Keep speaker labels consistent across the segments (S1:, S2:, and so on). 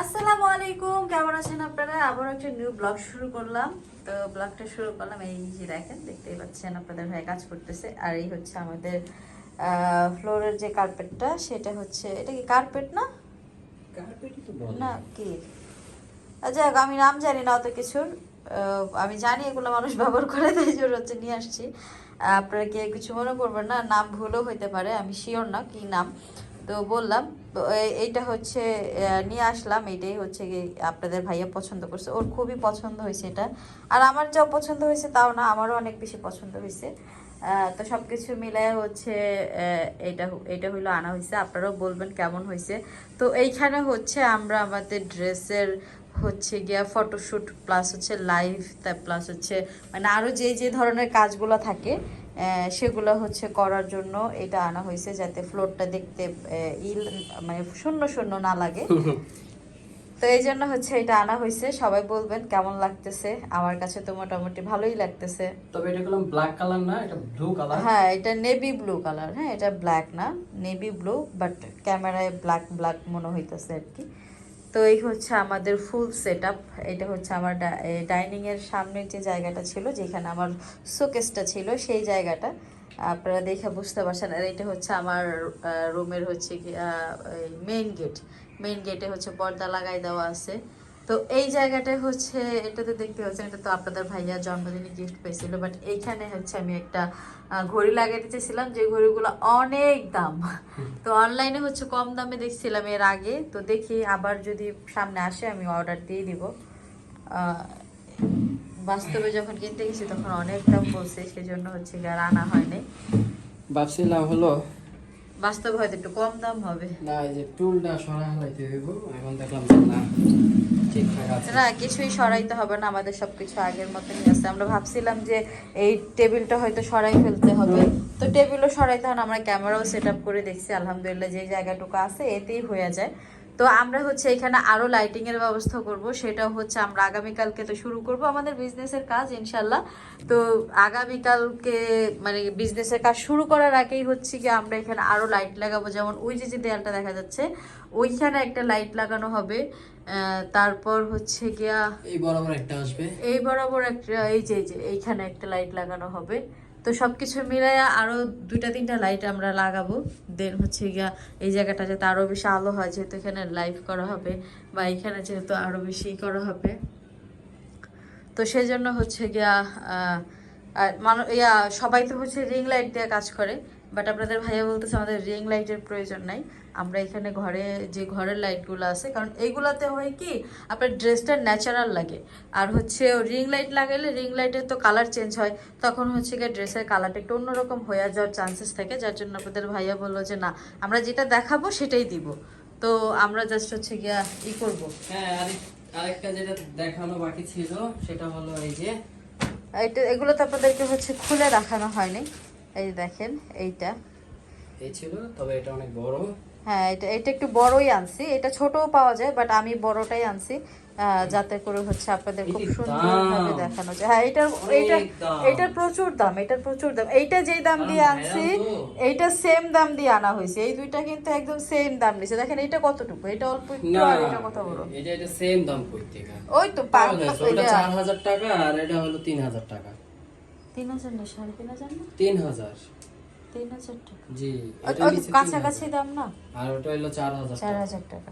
S1: আসসালামু আলাইকুম কেমন আছেন আপনারা? আবার একটা নিউ ব্লগ শুরু করলাম। তো ব্লগটা শুরু করলাম এই যে দেখেন দেখতেই পাচ্ছেন আপনাদের ভাই কাজ করতেছে। আর এই হচ্ছে আমাদের ফ্লোরের যে কার্পেটটা সেটা হচ্ছে এটা কি কার্পেট না। না কি? আচ্ছা আমি নাম জানি না অত কিছুর। আমি জানি এগুলো মানুষ ব্যবহার করে তাই জন্য হচ্ছে নিয়ে আসছি। আপনারা কে কিছু মনে করবেন না? নাম ভুলও হইতে পারে আমি শিওর না কি নাম। তো বললাম এইটা হচ্ছে নিয়ে আসলাম এইটাই হচ্ছে আপনাদের ভাইয়া পছন্দ করছে। ওর খুবই পছন্দ হয়েছে এটা। আর আমার যা পছন্দ হয়েছে তাও না, আমারও অনেক বেশি পছন্দ হয়েছে। তো সব কিছু মিলায় হচ্ছে এটা এটা হইল, আনা হয়েছে আপনারাও বলবেন কেমন হয়েছে। তো এইখানে হচ্ছে আমরা আমাদের ড্রেসের হচ্ছে গিয়া ফটোশ্যুট প্লাস হচ্ছে লাইভ তার প্লাস হচ্ছে মানে আরও যে যে ধরনের কাজগুলো থাকে সেগুলো হচ্ছে করার জন্য এটা আনা হয়েছে যাতে ফ্লোরটা দেখতে ইল মানে শূন্য শূন্য না লাগে। তো এই জন্য হচ্ছে এটা আনা হয়েছে। সবাই বলবেন কেমন লাগতেছে? আমার কাছে তো মোটামুটি ভালোই লাগতেছে।
S2: তবে এটা করলাম ব্ল্যাক কালার না এটা ব্লু কালার
S1: হ্যাঁ এটা নেভি ব্লু কালার হ্যাঁ এটা ব্ল্যাক না নেভি ব্লু বাট ক্যামেরায় ব্ল্যাক ব্ল্যাক মনে হইতেছে আর কি। তো এই হচ্ছে আমাদের ফুল সেট এটা হচ্ছে আমার ডাইনিং এর সামনের যে জায়গাটা ছিল, যেখানে আমার শোকেসটা ছিল, সেই জায়গাটা। আপনারা দেখে বুঝতে পারছেন। আর এটা হচ্ছে আমার রুমের হচ্ছে কি মেইন গেট মেন গেটে হচ্ছে পর্দা লাগাই দেওয়া আছে। তো এই জায়গাটায় হচ্ছে এটাতে দেখতে পাচ্ছেন এটা তো আপনাদের ভাইয়া জন্মদিনে গিফট পেয়েছিল বাট এইখানে হচ্ছে আমি একটা ঘড়ি লাগাইতে চেয়েছিলাম যে ঘড়িগুলো অনেক দাম। তো অনলাইনে হচ্ছে কম দামে দেখছিলাম এর আগে তো দেখি আবার যদি সামনে আসে আমি অর্ডার দিয়ে দিব। বাস্তবে যখন কিনতে গেছি তখন অনেক দাম বলছে সেজন্য হচ্ছে আর আনা হয়নি
S2: ভাবছিলাম হলো
S1: বাস্তবে হয়তো একটু কম দাম হবে।
S2: না এই যে টুলটা সরা হলাইতে হইব এখন দেখলাম না।
S1: না, কিছুই সরাইতে হবে না, আমাদের সবকিছু আগের মতনই আছে। আমরা ভাবছিলাম যে এই টেবিলটা হয়তো সরাই ফেলতে হবে। তো টেবিলও সরাইতে হবে আমরা ক্যামেরাও সেট আপ করে দেখছি, আলহামদুলিল্লাহ যে জায়গাটুকু আছে, এতেই হয়ে যায়। তো আমরা হচ্ছে এখানে আরও লাইটিং এর ব্যবস্থা করব। সেটাও হচ্ছে আমরা আগামীকালকে তো শুরু করব আমাদের বিজনেসের কাজ ইনশাল্লাহ তো আগামীকালকে মানে বিজনেসের কাজ শুরু করার আগেই হচ্ছে কি আমরা এখানে আরও লাইট লাগাবো। যেমন ওই যে যে দেয়ালটা দেখা যাচ্ছে ওইখানে একটা লাইট লাগানো হবে। তারপর হচ্ছে গিয়া
S2: এই বরাবর একটা আসবে।
S1: এই বরাবর একটা এই যে এইখানে একটা লাইট লাগানো হবে। তো সব কিছু মিলাইয়া আরও দুইটা, তিনটা লাইট আমরা লাগাবো। দেন হচ্ছে গিয়া এই জায়গাটা যাতে আরও বেশি আলো হয়, যেহেতু এখানে লাইভ করা হবে, বা এখানে যেহেতু আরও বেশি করা হবে। তো সেই জন্য হচ্ছে গিয়া মানে মানুষ ইয়া, সবাই তো হচ্ছে রিং লাইট দিয়ে কাজ করে। বাট আপনাদের ভাইয়া বলতেছে আমাদের রিং লাইটের প্রয়োজন নাই। আমরা এখানে ঘরে যে ঘরের লাইটগুলো আছে কারণ এইগুলাতে হয় কি আপনার ড্রেসটা ন্যাচারাল লাগে। আর হচ্ছে রিং লাইট লাগাইলে রিং লাইটের তো কালার চেঞ্জ হয় তখন হচ্ছে গিয়ে ড্রেসের কালারটা একটু অন্যরকম হয়ে যাওয়ার চান্সেস থাকে যার জন্য আপনাদের ভাইয়া বলল যে না আমরা যেটা দেখাবো সেটাই দিব। তো আমরা জাস্ট হচ্ছে গিয়া ই করব।
S2: হ্যাঁ আরেকটা যেটা দেখানো বাকি ছিল সেটা হলো এই যে
S1: এগুলো তো আপনাদেরকে হচ্ছে খুলে রাখানো হয়নি। এই দেখেন এইটা।
S2: এই ছিল তবে এটা অনেক বড়।
S1: হ্যাঁ এটা এটা একটু বড়ই আনছি। এটা ছোটও পাওয়া যায় বাট আমি বড়টাই আনছি যাতে করে হচ্ছে আপনাদের খুব সুন্দরভাবে দেখানো যায়। হ্যাঁ এটার এইটা
S2: দাম।
S1: এটার প্রচুর দাম এটার প্রচুর দাম। এইটা যেই দাম দিয়ে আনছি। এইটা সেম দাম দিয়ে আনা হয়েছে। এই দুইটা কিন্তু একদম সেম দাম নিছে দেখেন এটা কতটুকু? এটা অল্প একটু আর এটা কত বড়?
S2: এটা এটা সেম দাম কই থেকে
S1: ওই তো পাঁচ
S2: ওটা চার হাজার টাকা আর এটা হলো তিন হাজার টাকা।
S1: তিন হাজার না সাড়ে তিন হাজার না
S2: তিন হাজার
S1: তিন হাজার টাকা
S2: জি
S1: কাছাকাছি দাম না?
S2: আর ওটা হলো চার হাজার
S1: চার
S2: টাকা।
S1: হাজার টাকা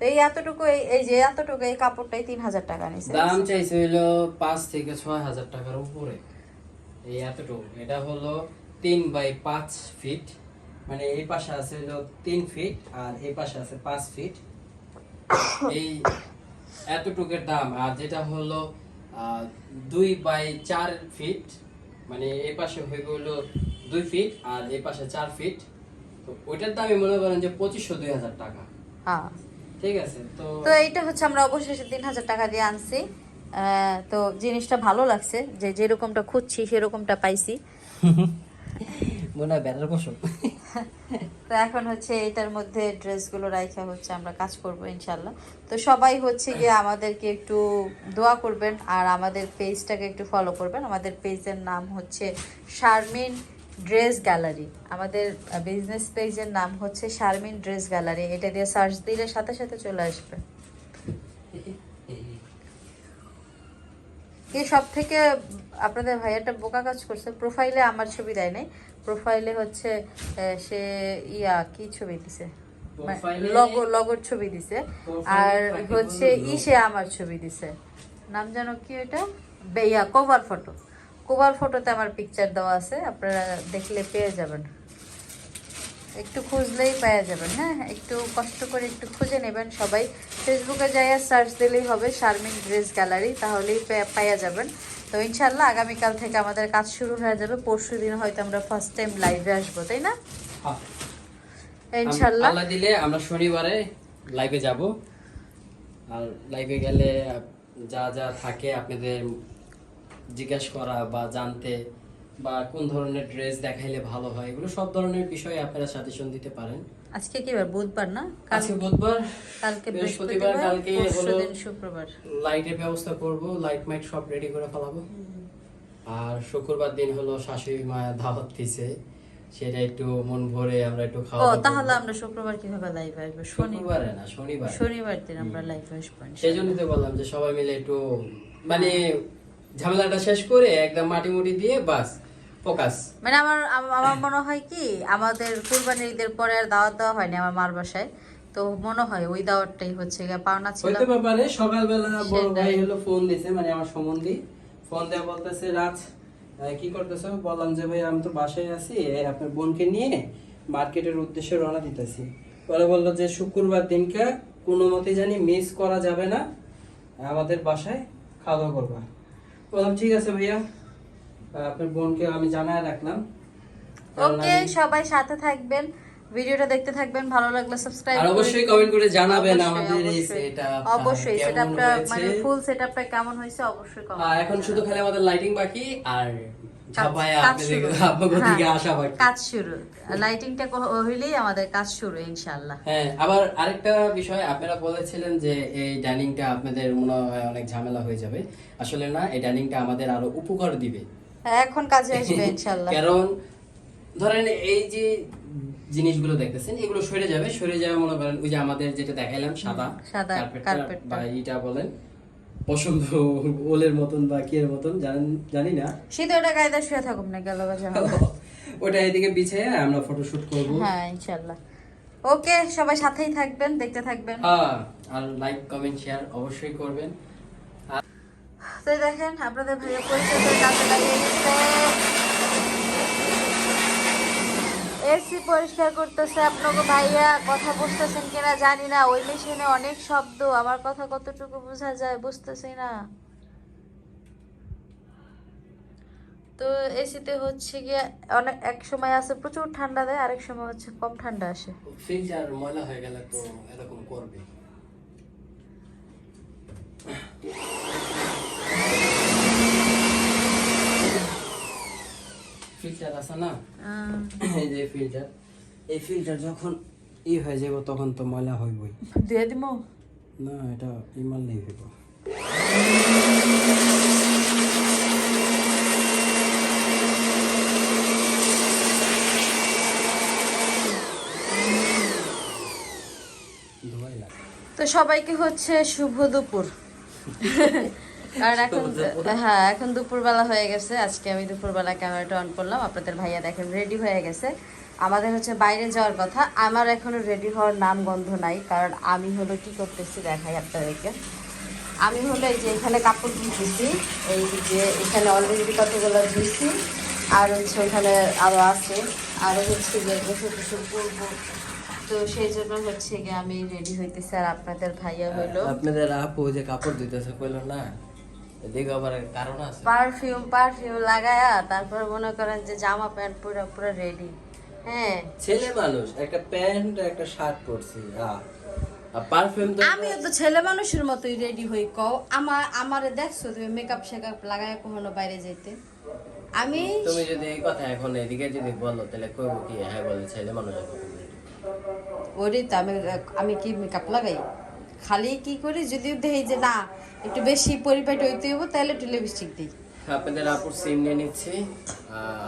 S1: এই এতটুকু এই- যে এতটুকু এই কাপড়টাই তিন হাজার টাকা নিছে।
S2: দাম চাইছে পাঁচ থেকে ছয় হাজার টাকার উপরে। এই এতটুকু। এটা হলো তিন বাই পাঁচ ফিট। মানে এই পাশে আছে হলো তিন ফিট আর এই পাশে আছে পাঁচ ফিট। এই এতটুকের দাম। আর যেটা হলো দুই বাই চার ফিট মানে এই পাশে হয়ে হলো দুই ফিট আর এই পাশে চার ফিট তো ওইটার দামই মনে করেন যে পঁচিশশো দুই হাজার টাকা।
S1: হ্যাঁ।
S2: ঠিক আছে তো
S1: তো এইটা হচ্ছে আমরা অবশেষে তিন হাজার টাকা দিয়ে আনছি। আহ, তো জিনিসটা ভালো লাগছে যে যেরকমটা খুঁজছি সেরকমটা পাইছি।
S2: মনে হয় বেড়ার পছন্দ
S1: তো এখন হচ্ছে এটার মধ্যে ড্রেসগুলো রাইখা হচ্ছে, আমরা কাজ করব ইনশাল্লাহ তো সবাই হচ্ছে গিয়ে আমাদেরকে একটু দোয়া করবেন আর আমাদের পেজটাকে একটু ফলো করবেন। আমাদের পেজের নাম হচ্ছে শারমিন ড্রেস গ্যালারি। আমাদের বিজনেস পেজের নাম হচ্ছে শারমিন ড্রেস গ্যালারি। এটা দিয়ে সার্চ দিলে সাথে সাথে চলে আসবে। সব থেকে আপনাদের ভাইয়াটা বোকা কাজ করছে প্রোফাইলে আমার ছবি দেয় নাই। প্রোফাইলে হচ্ছে সে ইয়া কি ছবি দিছে? লগো লগোর ছবি দিছে। আর হচ্ছে ইসে আমার ছবি দিছে। নাম জানো কি ওটা বেয়া কভার ফটো। কভার ফটোতে আমার পিকচার দেওয়া আছে আপনারা দেখলে পেয়ে যাবেন। একটু খুঁজলেই পাওয়া যাবেন হ্যাঁ? একটু কষ্ট করে একটু খুঁজে নেবেন সবাই। ফেসবুকে যাইয়া সার্চ দিলেই হবে শারমিন ড্রেস গ্যালারি তাহলেই পাওয়া যাবেন। তো ইনশাল্লাহ আগামীকাল থেকে আমাদের কাজ শুরু হয়ে যাবে। পরশু দিন হয়তো আমরা ফার্স্ট টাইম লাইভে আসব তাই না?
S2: হ্যাঁ।
S1: ইনশাল্লাহ
S2: আল্লাহ দিলে আমরা শনিবারে লাইভে যাব। আর লাইভে গেলে যা যা থাকে আপনাদের জিজ্ঞাসা করা বা জানতে বা কোন ধরনের ড্রেস দেখাইলে ভালো হয় এগুলো সব ধরনের বিষয়ে আপনারা সাজেশন দিতে পারেন।
S1: আজকে কি বার? বুধবার না? কাল
S2: আজকে বুধবার
S1: কালকে
S2: বৃহস্পতিবার কালকে হলো
S1: দিন শুক্রবার।
S2: লাইটের ব্যবস্থা করব লাইট মাইট সব রেডি করে ফেলাবো। আর শুক্রবার দিন হলো শাশুড়ি মা দাওয়াত দিছে সেটা একটু মন ভরে আমরা একটু
S1: ও
S2: খাওয়া দাওয়া
S1: তাহলে আমরা শুক্রবার কীভাবে লাইভে আসব? শনিবার
S2: না শনিবার।
S1: শনিবার দিন আমরা লাইভে আসব
S2: সেই জন্যই তো বললাম যে সবাই মিলে একটু মানে ঝামেলাটা শেষ করে একদম মাটি মুটি দিয়ে বাস। ফোকাস।
S1: মানে আমার আম- আমার মনে হয় কি আমাদের কুরবানির ঈদের পরে আর দাওয়াত দেওয়া হয়নি আমার মার বাসায়। তো মনে হয় ওই দাওয়াতটাই হচ্ছে গিয়ে পাওনা ছিল।
S2: হইতে ব্যাপারে সকালবেলা বড় ভাই হলো ফোন দিছে মানে আমার সম্বন্ধী ফোন দেওয়া বলতেছে আহ, কি করতেছো? বললাম যে ভাই আমি তো বাসায় আছি আপনার বোনকে নিয়ে মার্কেটের উদ্দেশ্যে রওনা দিতেছি। পরে বলল যে শুক্রবার দিনকে কোনো মতে জানি মিস করা যাবে না। আমাদের বাসায় খাওয়া দাওয়া করবা। বললাম ঠিক আছে ভাইয়া। আপনার বোনকে আমি জানায় রাখলাম।
S1: ওকে সবাই সাথে থাকবেন ভিডিওটা দেখতে থাকবেন ভালো লাগলে সাবস্ক্রাইব
S2: আর অবশ্যই comment করে জানাবেন আমাদের এই টা
S1: অবশ্যই সেটআপটা মানে ফুল সেটআপটা কেমন হয়েছে অবশ্যই comment
S2: আর এখন শুধু খালি আমাদের লাইটিং বাকি আর
S1: কাজ
S2: আপনাদের আপনাদের দিকে
S1: হ্যাঁ,
S2: আসা বাকি
S1: কাজ শুরু। লাইটিংটা হইলেই আমাদের কাজ শুরু ইনশাআল্লাহ।
S2: হ্যাঁ আবার আরেকটা বিষয় আপনারা বলেছিলেন যে এই ডাইনিংটা আপনাদের মনে হয় অনেক ঝামেলা হয়ে যাবে। আসলে না এই ডাইনিংটা আমাদের আরও উপকার দিবে।
S1: এখন কাজে আসবে ইনশাআল্লাহ।
S2: কারণ ধরেন এই যে জিনিসগুলো দেখতেছেন এগুলো সরে যাবে সরে যাবে মনে করেন ওই যে আমাদের যেটা দেখাইলাম সাদা
S1: সাদা
S2: কার্পেটটা। বা ইটা বলেন পছন্দ ওলের মতন বা কি এর মতন জানেন জানি না।
S1: শীতে ওটা গায়ে শুয়ে থাকুক না গেল
S2: ওটা এদিকে বিছিয়ে আমরা ফটোশুট করব।
S1: হ্যাঁ ইনশাআল্লাহ। ওকে সবাই সাথেই থাকবেন দেখতে থাকবেন।
S2: হ্যাঁ আর লাইক কমেন্ট শেয়ার অবশ্যই করবেন।
S1: তো দেখেন, আপনাদের ভাইয়া পরিচয় এসি পরিষ্কার করতেছে আপনাকে ভাইয়া, কথা বুঝতেছেন কিনা জানি না। ওই মেশিনে অনেক শব্দ, আমার কথা কতটুকু বোঝা যায় বুঝতেছি না। তো এসিতে হচ্ছে গিয়ে অনেক, এক সময় আছে প্রচুর ঠান্ডা দেয়, আরেক সময় হচ্ছে কম ঠান্ডা আসে।
S2: ফিল্টার ময়লা হয়ে গেলে তো এরকম করবে ফিল্টার আছে না? এই যে ফিল্টার এই ফিল্টার যখন ই হয়ে যাব তখন তো ময়লা হইবই।
S1: দিয়ে দিমো?
S2: না এটা ইমাল নেই হইব।
S1: তো সবাইকে হচ্ছে শুভ দুপুর। কারণ এখন হ্যাঁ এখন দুপুরবেলা হয়ে গেছে। আজকে আমি দুপুরবেলা ক্যামেরাটা অন করলাম। আপনাদের ভাইয়া দেখেন রেডি হয়ে গেছে। আমাদের হচ্ছে বাইরে যাওয়ার কথা। আমার এখনও রেডি হওয়ার নাম গন্ধ নাই কারণ আমি হলো কি করতেছি দেখাই আপনাদেরকে। আমি হলো এই যে এখানে কাপড় ধুতেছি এই যে এখানে অলরেডি কতগুলো ধুইছি আর হচ্ছে ওখানে আরও আছে। আরও হচ্ছে যে গোসল টোসল করব। তো সেই জন্য হচ্ছে গিয়ে আমি রেডি হইতেছি। আর আপনাদের ভাইয়া হইল
S2: আপনাদের আপু যে কাপড় দিতেছে কইলো না?
S1: পারফিউম পারফিউম লাগায়া তারপর মনে করেন যে জামা প্যান্ট পুরো পুরো রেডি হ্যাঁ।
S2: ছেলে মানুষ একটা প্যান্ট একটা শার্ট পরছি পারফিউম তো
S1: আমিও তো ছেলে মানুষের মতোই রেডি হই কও। আমার আমারে দেখছ তুমি মেকআপ শেকআপ লাগায় কখনো বাইরে যেতে আমি
S2: তুমি যদি এই কথা এখন এদিকে যদি বলো তাহলে কইবো কি হ্যাঁ বলে ছেলে মানুষ
S1: ওরে তো আমি আমি কি মেকআপ লাগাই? খালি কি করি যদি দেখি যে না একটু বেশি পরিপাটি হইতে হইব তাহলে একটু লিপস্টিক দিই।
S2: আপনাদের আপুর সিম নিয়ে নিচ্ছি।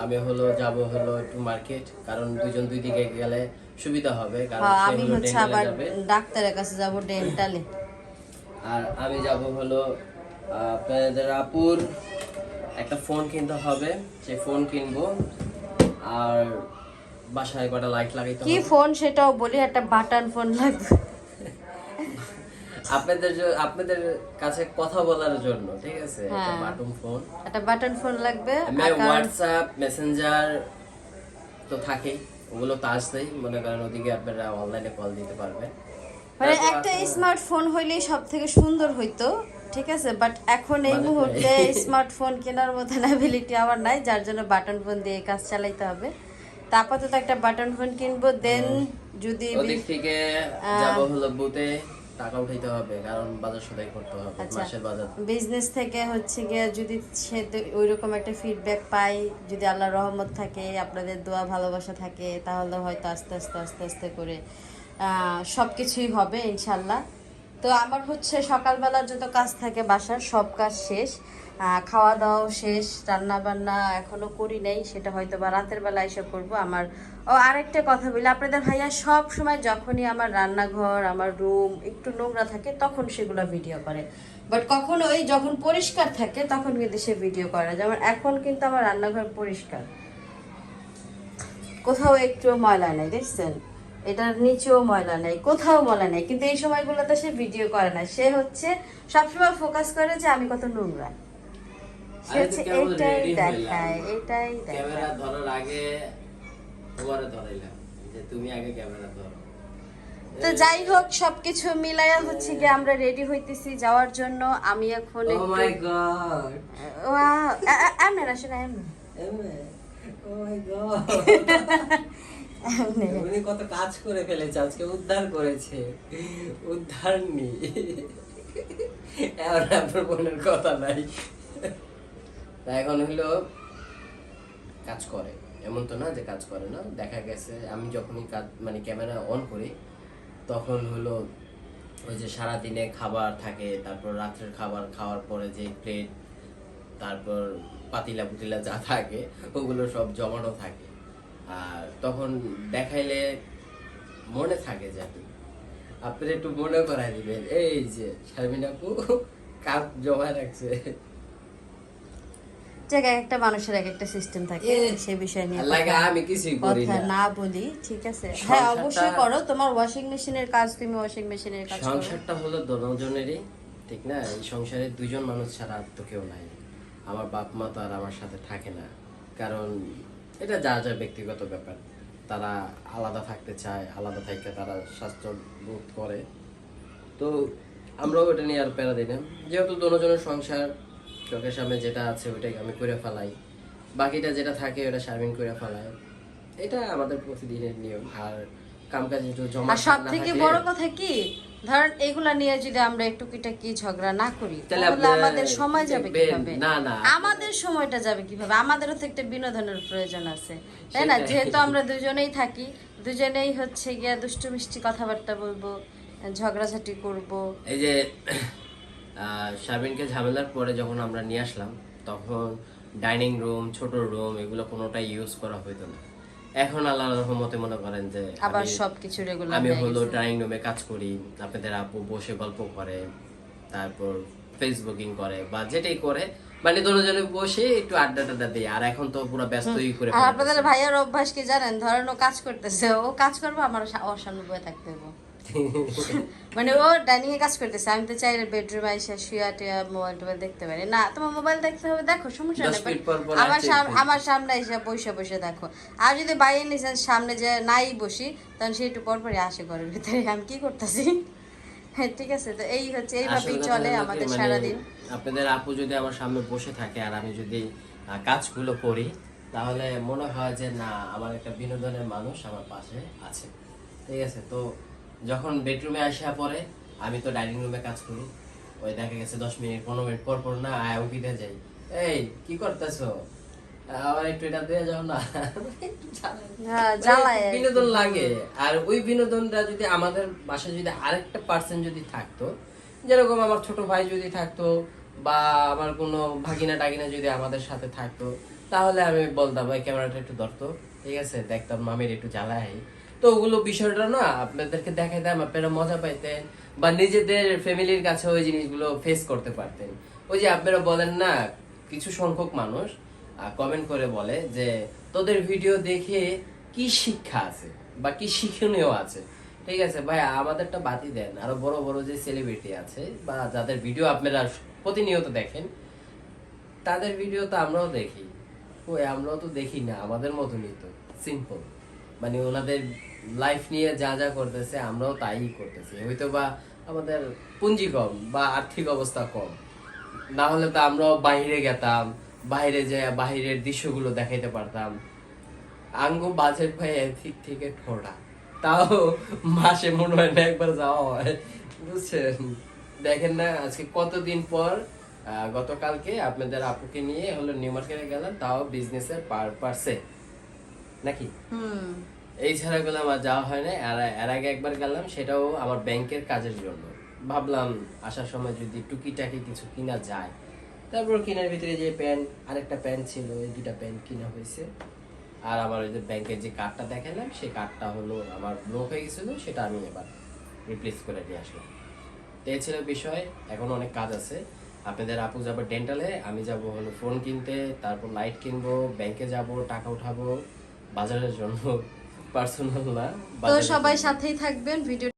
S2: আমি হলো যাব হলো একটু মার্কেট কারণ দুজন দুই দিকে গেলে সুবিধা হবে কারণ
S1: হ্যাঁ, আমি হচ্ছে আবার ডাক্তারের কাছে যাব ডেন্টালে।
S2: আর আমি যাব হলো আপনাদের আপুর একটা ফোন কিনতে হবে সেই ফোন কিনবো। আর বাসায় কটা লাইট লাগাইতে
S3: কি ফোন সেটাও বলি একটা বাটন ফোন লাগবে।
S2: আপনাদের আপনাদের কাছে কথা বলার জন্য ঠিক আছে? একটা
S3: হ্যাঁ।
S2: বাটন ফোন
S3: একটা বাটন ফোন লাগবে
S2: হোয়াটসঅ্যাপ মেসেঞ্জার তো থাকেই ওগুলো তো আসতেই মনে করেন ওদিকে আপনারা অনলাইনে কল দিতে পারবেন।
S3: মানে একটা স্মার্টফোন হইলেই সব থেকে সুন্দর হইতো ঠিক আছে? বাট এখন এই
S2: নাই।
S3: মুহূর্তে স্মার্টফোন কেনার মতন অ্যাবিলিটি আমার নাই যার জন্য বাটন ফোন দিয়ে কাজ চালাইতে হবে। তা আপাতত একটা বাটন ফোন কিনবো দেন যদি
S2: ওদিক থেকে যাব হলো বুতে টাকা উঠাইতে হবে কারণ বাজার সদাই করতে হবে
S3: আচ্ছা।
S2: মাসের বাজার।
S3: বিজনেস থেকে হচ্ছে গিয়ে যদি সে ওইরকম একটা ফিডব্যাক পাই যদি আল্লাহ রহমত থাকে আপনাদের দোয়া ভালোবাসা থাকে তাহলে হয়তো আস্তে আস্তে আস্তে আস্তে করে সব কিছুই হবে ইনশাল্লাহ। তো আমার হচ্ছে সকালবেলা যত কাজ থাকে বাসার সব কাজ শেষ। খাওয়া দাওয়াও শেষ রান্না বান্না এখনও করি নাই সেটা হয়তো বা রাতের বেলা এসে করব। আমার ও আরেকটা কথা বলি। আপনাদের ভাইয়া সব সময় যখনই আমার রান্নাঘর আমার রুম একটু নোংরা থাকে তখন সেগুলো ভিডিও করে। বাট কখনো ওই যখন পরিষ্কার থাকে তখন কিন্তু সে ভিডিও করে না। যেমন এখন কিন্তু আমার রান্নাঘর পরিষ্কার। কোথাও একটু ময়লা নেই দেখছেন? এটার নিচেও ময়লা নেই কোথাও ময়লা নেই। কিন্তু এই সময়গুলোতে সে ভিডিও করে না। সে হচ্ছে সবসময় ফোকাস করে যে আমি কত নোংরা। সে হচ্ছে এটাই। দেখায় এটাই
S2: ক্যামেরা
S3: দেখায়
S2: ধরার আগে তোমারে ধরাইলাম যে তুমি আগে ক্যামেরা ধরো।
S3: তো যাই হোক সবকিছু হচ্ছে কি আমরা রেডি হইতেছি যাওয়ার জন্য। আমি এখন
S2: ও মাই গড
S3: আসলে এমনে।
S2: ও মাই গড উনি কত কাজ করে ফেলেছে আজকে উদ্ধার করেছে। উদ্ধার নি। এখন আপনার বোনের কথা নাই। এখন হলো কাজ করে। এমন তো না যে কাজ করে না। দেখা গেছে, আমি যখনই কাজ মানে ক্যামেরা অন করি, তখন হলো ওই যে সারাদিনে খাবার থাকে, তারপর রাত্রের খাবার খাওয়ার পরে যে প্লেট তারপর পাতিলা পুতিলা যা থাকে, ওগুলো সব জমানো থাকে। আর তখন দেখাইলে মনে থাকে যে আপনি একটু মনে করাই দিবেন, এই যে শারমিন আপু, কাপ জমা রাখছে।
S3: জায়গায় একটা মানুষের এক একটা সিস্টেম থাকে সে বিষয় নিয়ে
S2: আমি কিছুই করি
S3: কথা
S2: না।
S3: বলি ঠিক আছে? হ্যাঁ অবশ্যই করো তোমার ওয়াশিং মেশিনের কাজ তুমি ওয়াশিং মেশিনের কাজ করো।
S2: সংসারটা হলো দুজনেরই ঠিক না? এই সংসারে দুজন মানুষ ছাড়া আর তো কেউ নাই। আমার বাপ মা তো আর আমার সাথে থাকে না। কারণ এটা যা যা ব্যক্তিগত ব্যাপার। তারা আলাদা থাকতে চায় আলাদা থাকতে তারা স্বাস্থ্য বোধ করে। তো আমরাও এটা নিয়ে আর প্যারা দিই না। যেহেতু দুজনের সংসার চোখের সামনে যেটা আছে ওইটাই আমি করে ফেলাই। বাকিটা যেটা থাকে ওটা শারমিন করে ফেলাই এটা আমাদের প্রতিদিনের নিয়ম। আর কামকাজ একটু জমা
S3: আর সব থেকে বড় কথা কি? ধরেন এগুলা নিয়ে যদি আমরা একটু কি ঝগড়া না করি
S2: তাহলে
S3: আমাদের সময় যাবে কীভাবে?
S2: না, না।
S3: আমাদের সময়টা যাবে কীভাবে? আমাদেরও তো একটা বিনোদনের প্রয়োজন আছে তাই না? যেহেতু আমরা দুজনেই থাকি দুজনেই হচ্ছে গিয়া দুষ্টু মিষ্টি কথাবার্তা বলব ঝগড়াঝাটি করব।
S2: এই যে আহ, ঝামেলার পরে যখন আমরা নিয়ে আসলাম তখন ডাইনিং রুম ছোট রুম এগুলো কোনোটাই ইউজ করা হইতো না। এখন আল্লাহ রহমতে মনে করেন যে
S3: আবার সবকিছু রেগুলার
S2: আমি হলো ড্রয়িং রুমে কাজ করি আপনাদের আপু বসে গল্প করে তারপর ফেসবুকিং করে বা যেটাই করে মানে দুজনে বসে একটু আড্ডা টাড্ডা দিই আর এখন তো পুরো ব্যস্তই করে
S3: আর আপনাদের ভাইয়ের অভ্যাস কি জানেন? ধরেন ও কাজ করতেছে ও কাজ করব আমার সা- ওর সামনে বয়ে থাকতে হবে মানে ও ডাইনিং এ কাজ করতেছে আমি তো চাই বেডরুমে এসে শুয়া টিয়া মোবাইল টোবাইল দেখতে পারি। না তোমার মোবাইল দেখতে হবে দেখো সমস্যা নেই আমার। আমার সামনে এসে বসে বসে দেখো। আর যদি বাইরে নিচে সামনে যে নাই বসি তখন সে একটু পর পরই আসে ঘরের ভিতরে। আমি কি করতেছি? হ্যাঁ ঠিক আছে তো এই হচ্ছে এইভাবেই চলে আমাদের
S2: মানে
S3: সারাদিন।
S2: আপনাদের আপু যদি আমার সামনে বসে থাকে আর আমি যদি কাজগুলো করি তাহলে মনে হয় যে না আমার একটা বিনোদনের মানুষ আমার পাশে আছে। ঠিক আছে তো যখন বেডরুমে আসা পরে আমি তো ডাইনিং রুমে কাজ করি। ওই দেখা গেছে দশ মিনিট পনেরো মিনিট পর পর না আয় উঠিতে যাই। এই কি করতেছো? আবার একটু এটা দিয়ে যাও না। জ্বালায়।
S3: হ্যাঁ জ্বালায়।
S2: বিনোদন লাগে। আর ওই বিনোদনটা যদি আমাদের বাসায় যদি আরেকটা পার্সন যদি থাকতো যেরকম আমার ছোট ভাই যদি থাকতো বা আমার কোনো ভাগিনা টাগিনা যদি আমাদের সাথে থাকতো তাহলে আমি বলতাম ভাই ক্যামেরাটা একটু ধরতো। ঠিক আছে দেখতাম মামির একটু জ্বালাই তো ওগুলো বিষয়টা না আপনাদেরকে দেখাইতাম আপনারা মজা পাইতেন বা নিজেদের ফ্যামিলির কাছে ওই জিনিসগুলো ফেস করতে পারতেন। ওই যে আপনারা বলেন না, কিছু সংখ্যক মানুষ কমেন্ট করে বলে যে, তোদের ভিডিও দেখে কি শিক্ষা আছে বা কি শিক্ষণীয় আছে? ঠিক আছে, ভাই, আমাদেরটা বাতি দেন। আরও বড় বড় যে সেলিব্রিটি আছে বা যাদের ভিডিও আপনারা প্রতিনিয়ত দেখেন, তাদের ভিডিও তো আমরাও দেখি। ওই আমরাও তো দেখি না, আমাদের মতনই তো। সিম্পল মানে ওনাদের লাইফ নিয়ে যা যা করতেছে, আমরাও তাই করতেছি। হয়তো বা আমাদের পুঁজি কম বা আর্থিক অবস্থা কম। না হলে তো আমরাও বাইরে গেতাম, বাইরে যে বাইরের দৃশ্যগুলো দেখাইতে পারতাম। আঙ্গু বাজেট ভাই এদিক থেকে ঠোড়া তাও মাসে মনে হয় না একবার যাওয়া হয়। বুঝছেন? দেখেন না, আজকে কতদিন পর গতকালকে আপনাদের আপুকে নিয়ে হলো নিউ মার্কেটে গেলাম, তাও বিজনেসের পারপাসে নাকি? এই ছাড়াগুলো আমার যাওয়া হয় না আর এর আগে একবার গেলাম সেটাও আমার ব্যাংকের কাজের জন্য। ভাবলাম আসার সময় যদি টুকিটাকি কিছু কিনা যায়। তারপর কেনার ভিতরে যে প্যান্ট আরেকটা প্যান্ট ছিল এই দুটা প্যান্ট কিনা হয়েছে। আর আমার ওই যে ব্যাংকের যে কার্ডটা দেখালাম সেই কার্ডটা হলো আমার ব্লক হয়ে গেছিল সেটা আমি এবার রিপ্লেস করে নিয়ে আসলাম। তো এই ছিল বিষয় এখন অনেক কাজ আছে। আপনাদের আপু যাবে ডেন্টালে আমি যাব হলো ফোন কিনতে তারপর লাইট কিনবো ব্যাংকে যাব টাকা উঠাবো। বাজারের জন্য পার্সোনাল না
S3: তো সবাই সাথেই থাকবেন ভিডিও